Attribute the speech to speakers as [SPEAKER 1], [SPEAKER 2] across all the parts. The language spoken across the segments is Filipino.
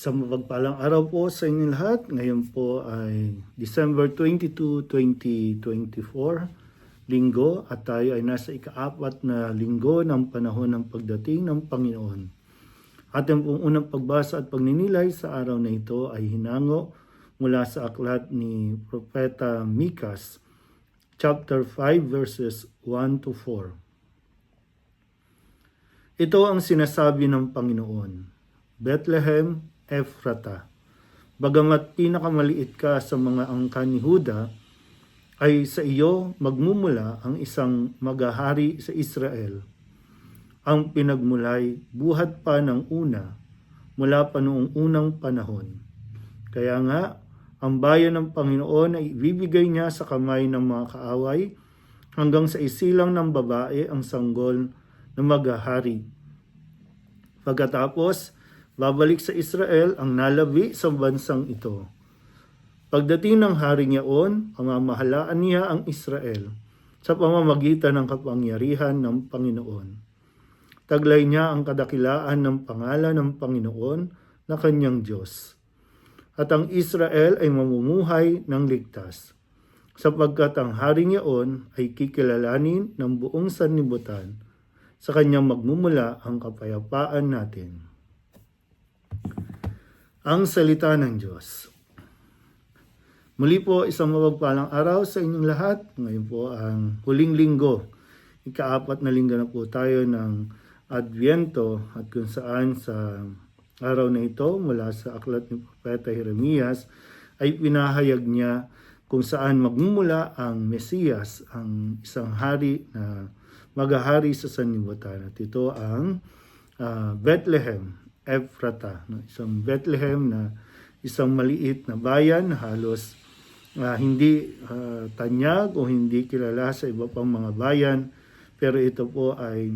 [SPEAKER 1] Isang mapagpalang araw po sa inyo lahat. Ngayon po ay December 22, 2024, linggo at tayo ay nasa ikaapat na linggo ng panahon ng pagdating ng Panginoon. Ating pong unang pagbasa at pagninilay sa araw na ito ay hinango mula sa aklat ni Propeta Mikas, chapter 5 verses 1 to 4. Ito ang sinasabi ng Panginoon. Bethlehem, Ephrata. Bagamat pinakamaliit ka sa mga angkan ni Huda, ay sa iyo magmumula ang isang magahari sa Israel. Ang pinagmulay buhat pa ng una, mula pa noong unang panahon. Kaya nga, ang bayan ng Panginoon ay ibibigay niya sa kamay ng mga kaaway hanggang sa isilang ng babae ang sanggol na magahari. Pagkatapos, babalik sa Israel ang nalabi sa bansang ito. Pagdating ng hari niyaon, pamamahalaan niya ang Israel sa pamamagitan ng kapangyarihan ng Panginoon. Taglay niya ang kadakilaan ng pangalan ng Panginoon na kanyang Diyos. At ang Israel ay mamumuhay ng ligtas, sapagkat ang hari niyaon ay kikilalanin ng buong sanlibutan sa kanyang magmumula ang kapayapaan natin. Ang salita ng Diyos. Muli po isang mapagpalang araw sa inyong lahat. Ngayon po ang huling linggo. Ikaapat na linggo na po tayo ng Adviento at kung saan sa araw na ito mula sa aklat ni Propeta Jeremias ay pinahayag niya kung saan magmumula ang Mesiyas, ang isang hari na magahari sa sanlibutan. At ito ang ah, Bethlehem, Ephrata, no? isang Bethlehem na isang maliit na bayan halos ah, hindi ah, tanyag o hindi kilala sa iba pang mga bayan pero ito po ay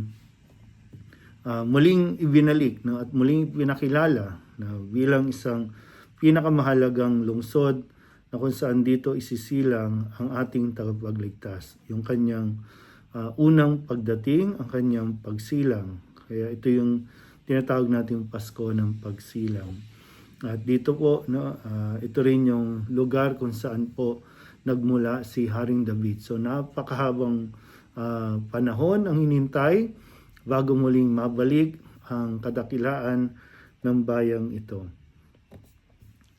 [SPEAKER 1] ah, muling ibinalik no, at muling pinakilala na bilang isang pinakamahalagang lungsod na kung saan dito isisilang ang ating tagapagligtas. Yung kanyang ah, unang pagdating, ang kanyang pagsilang. Kaya ito yung tinatawag nating Pasko ng pagsilang. At dito po, no, ah, ito rin yung lugar kung saan po nagmula si Haring David. So napakahabang ah, panahon ang hinintay bago muling mabalik ang kadakilaan ng bayang ito.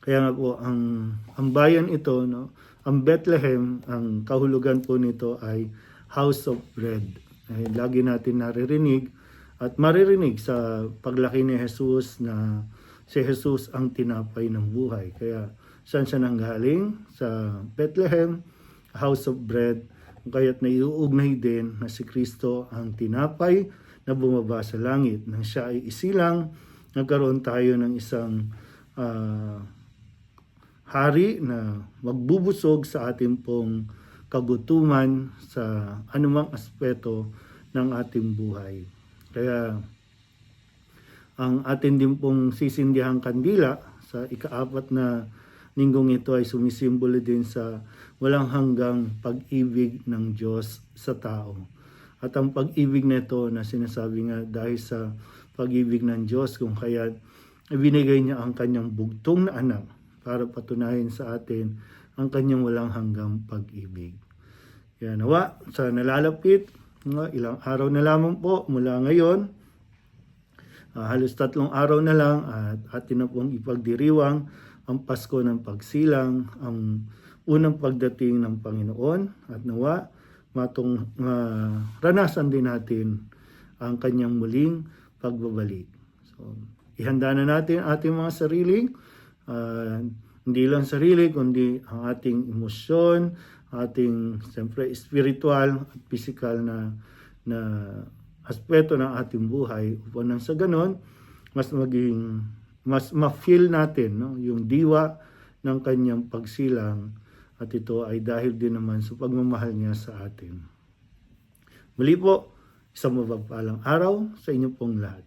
[SPEAKER 1] Kaya nga po, ang, ang bayan ito, no, ang Bethlehem, ang kahulugan po nito ay House of Bread. Ay, lagi natin naririnig at maririnig sa paglaki ni Jesus na si Jesus ang tinapay ng buhay. Kaya saan siya nanggaling? Sa Bethlehem, House of Bread. Kaya't naiuugnay din na si Kristo ang tinapay na bumaba sa langit. Nang siya ay isilang, nagkaroon tayo ng isang ah, hari na magbubusog sa ating pong kagutuman sa anumang aspeto ng ating buhay. Kaya ang atin din pong sisindihang kandila sa ikaapat na linggong ito ay sumisimbolo din sa walang hanggang pag-ibig ng Diyos sa tao. At ang pag-ibig nito na sinasabi nga dahil sa pag-ibig ng Diyos kung kaya ibinigay niya ang kanyang bugtong na anak para patunayan sa atin ang kanyang walang hanggang pag-ibig. Kaya nawa, sa nalalapit, no, ilang araw na lamang po mula ngayon, ah, halos tatlong araw na lang at atin na pong ipagdiriwang ang Pasko ng Pagsilang, ang unang pagdating ng Panginoon. At nawa, matong maranasan din natin ang kanyang muling pagbabalik. So, ihanda na natin ating mga sarili, ah, hindi lang sarili, kundi ang ating emosyon, ating siyempre spiritual at physical na na aspeto ng ating buhay upang nang sa ganon mas maging mas ma-feel natin no yung diwa ng kanyang pagsilang at ito ay dahil din naman sa pagmamahal niya sa atin. Muli po, isang mapagpalang araw sa inyo pong lahat.